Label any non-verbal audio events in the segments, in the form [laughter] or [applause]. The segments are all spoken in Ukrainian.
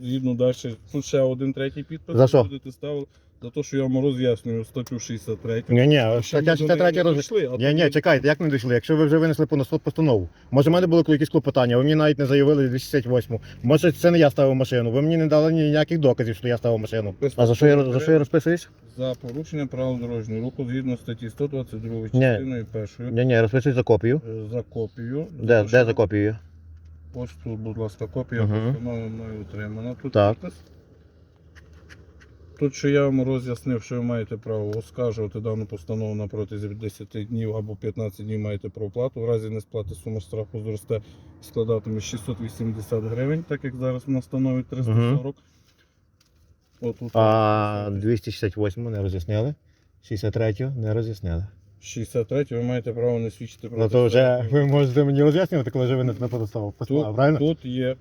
згідно далі. Тут ще один третій підпис. За що? Будете ставили за те, що я вам роз'яснюю статтю 63. Ні, ні, стаття ми до неї 63 не роз... дійшли, а Ні, ні, чекайте, як не дійшли? Якщо ви вже винесли по суд постанову. Може, в мене були якісь клопотання, ви мені навіть не заявили 268. Може, це не я ставив машину. Ви мені не дали ніяких доказів, що я ставив машину. А за що я за що я розписуюсь? За порушення правил дорожнього руху згідно статті 122 Ні. частиною першою Ні, ні, розписуюсь за копію. е, за копію. Де, де за копією? Ось тут, будь ласка, копія Мгм. постанови мною отримана. Тут Так. підпис. Тут, що я вам роз'яснив, що ви маєте право оскаржувати дану постанову на протязі 10 днів або 15 днів маєте про оплату. В разі несплати сума штрафу зросте складатиме 680 гривень, так як зараз вона становить 340. Отут А 268 не роз'яснили. 63 не роз'яснили. 63 ви маєте право не свідчити про Ну то вже ви можете мені роз'яснювати, коли вже винесли по доставу. Тут, правильно? тут є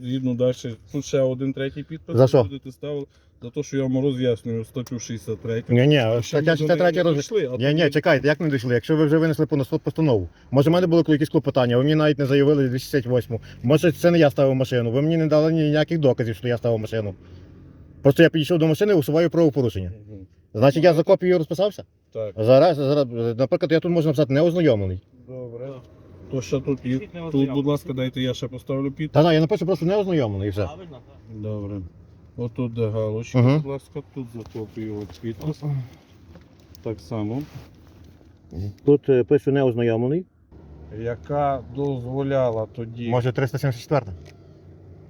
згідно далі. Тут ще один третій підпис. За що? Будете ставили за те, що я вам роз'яснюю статтю 63. Ні, ні, стаття ми до неї 63 роз... дійшли, а Ні, ні, чекайте, як не дійшли? Якщо ви вже винесли по суд постанову. Може, в мене були якісь клопотання, ви мені навіть не заявили 268. Може, це не я ставив машину. Ви мені не дали ніяких доказів, що я ставив машину. Просто я підійшов до машини і усуваю правопорушення. Мгм. Значить, я за копією розписався? Так, Зараз, зараз, наприклад, я тут можу написати неознайомлений. добре. То що тут є? Тут, будь ласка, дайте я ще поставлю під. Та, та, я напишу просто неознайомлений і все. Добре. Отут де галочка, Мгм. будь ласка, тут за копію от підпис. Так само. Тут е, пишу неознайомлений. Яка дозволяла тоді. Може 374?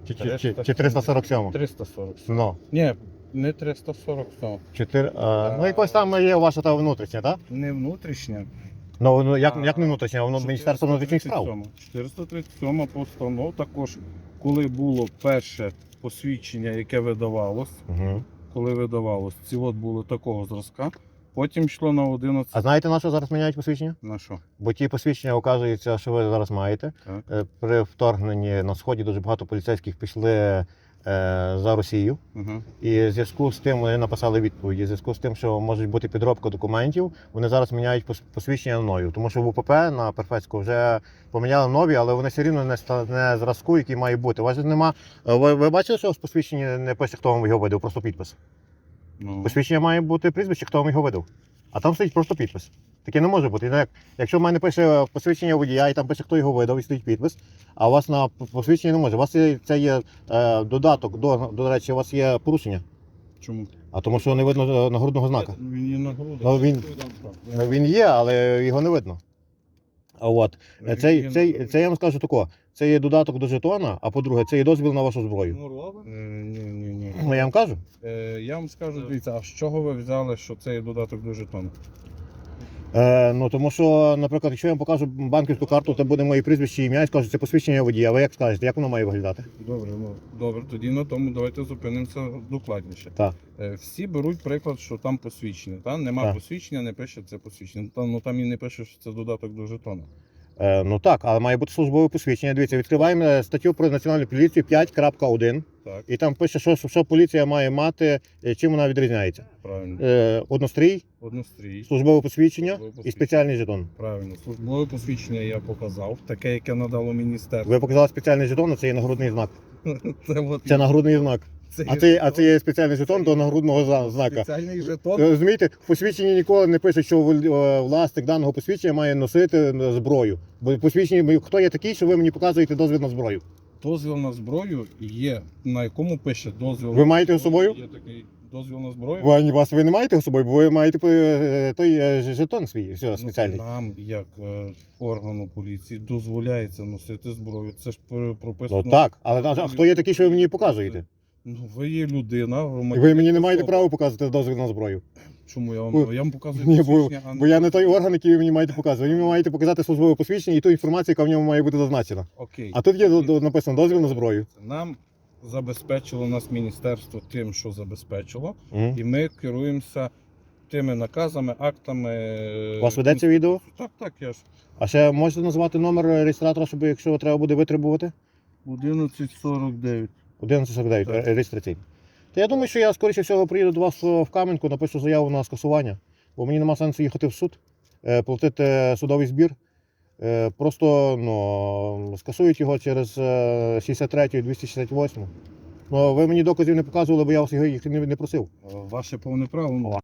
Чи, чи, чи, чи 347? 340. Ну, Ні, не 340, то. 4, а, ну якось там є ваша та внутрішня, так? Не внутрішня. Ну, ну як, А, як не внутрішня, воно Міністерство внутрішніх справ. 437 постанов також, коли було перше посвідчення, яке видавалось, Угу. коли видавалось, ці от були такого зразка. Потім йшло на 11. А знаєте, на що зараз міняють посвідчення? На що? Бо ті посвідчення, оказується, що ви зараз маєте. Так. Е, При вторгненні на сході дуже багато поліцейських пішли за Росію. Угу. І в зв'язку з тим вони написали відповіді. В зв'язку з тим, що може бути підробка документів, вони зараз міняють посвідчення на нові. Тому що в УПП на Перфецьку вже поміняли нові, але вони все рівно не, не зразку, який має бути. У вас же нема. е, Ви, ви бачили, що в посвідченні не пише, хто вам його видав, просто підпис. Ну, Посвідчення має бути прізвище, хто вам його видав. А там стоїть просто підпис. Таке не може бути. Ну, як- Якщо в мене пише посвідчення водія, і там пише, хто його видав, і стоїть підпис, а у вас на посвідченні не може. У вас є, це є е, додаток, до, до речі, у вас є порушення. чому? А тому що не видно е, нагрудного знака. Він є на грудах. Ну, він- Е, Він є, але його не видно. А от е, цей, цей, це я вам скажу тако. Це є додаток до жетона, а по-друге, це є дозвіл на вашу зброю. Е, Ні, ні, ні. Ну я вам кажу. Е, я вам скажу, дивіться, а з чого ви взяли, що це є додаток до жетону? Е, ну тому що, наприклад, якщо я вам покажу банківську карту, то буде моє прізвище і ім'я і скажу, це посвідчення водія. Ви як скажете, як воно має виглядати? Добре, ну добре, тоді на тому давайте зупинимося докладніше. Так. Е, Всі беруть приклад, що там посвідчення. Там нема Так. посвідчення, не пише це посвідчення. Там, ну там і не пише, що це додаток до жетона. Е, ну так, але має бути службове посвідчення. Дивіться, відкриваємо е, статтю про національну поліцію 5.1. Так, І там пише, що, що поліція має мати, е, чим вона відрізняється. правильно. Е, однострій, Однострій. службове посвідчення Службове і посвідчення. спеціальний жетон. Правильно. Службове посвідчення я показав, таке, яке надало міністерство. Ви показали спеціальний жетон, а це є нагрудний знак. [laughs] Це, от, Це нагрудний знак. це А це, а це є спеціальний жетон до нагрудного зна- знака. Спеціальний жетон. Е, Розумієте, в посвідченні ніколи не пише, що вол- е, власник даного посвідчення має носити е, зброю. Бо посвідчення, хто є такий, що ви мені показуєте дозвіл на зброю? Дозвіл на зброю є, на якому пише дозвіл. Ви маєте з собою? Є такий дозвіл на зброю. Ви, вас ви не маєте з собою, бо ви маєте е, той е, жетон свій все, Ну, спеціальний. Нам, як е, органу поліції, дозволяється носити зброю. Це ж пр- прописано. Ну так, але а хто є такий, що ви мені показуєте? Ну, ви є людина, громадянин. ви мені не маєте особа. права показувати дозвіл на зброю. Чому я Бо- вам, я вам показую Ні, бо, посвідчення, а бо я не той орган, який ви мені маєте показувати. Ви мені маєте показати службове посвідчення і ту інформацію, яка в ньому має бути зазначена. Окей. А тут є до- до- написано дозвіл на зброю. Нам забезпечило нас міністерство тим, що забезпечило, Мгм. і ми керуємося тими наказами, актами. е, У вас ведеться відео? Так, так, я ж. А ще можете назвати номер реєстратора, щоб якщо треба буде витребувати? 11.49. 1149 Так. ре- реєстраційний. То я думаю, що я скоріше всього приїду до вас в Кам'янку, напишу заяву на скасування, бо мені нема сенсу їхати в суд, е, платити судовий збір. Е, Просто ну, скасують його через е, 63 268. Ну ви мені доказів не показували, бо я вас їх не, просив. Ваше повне право.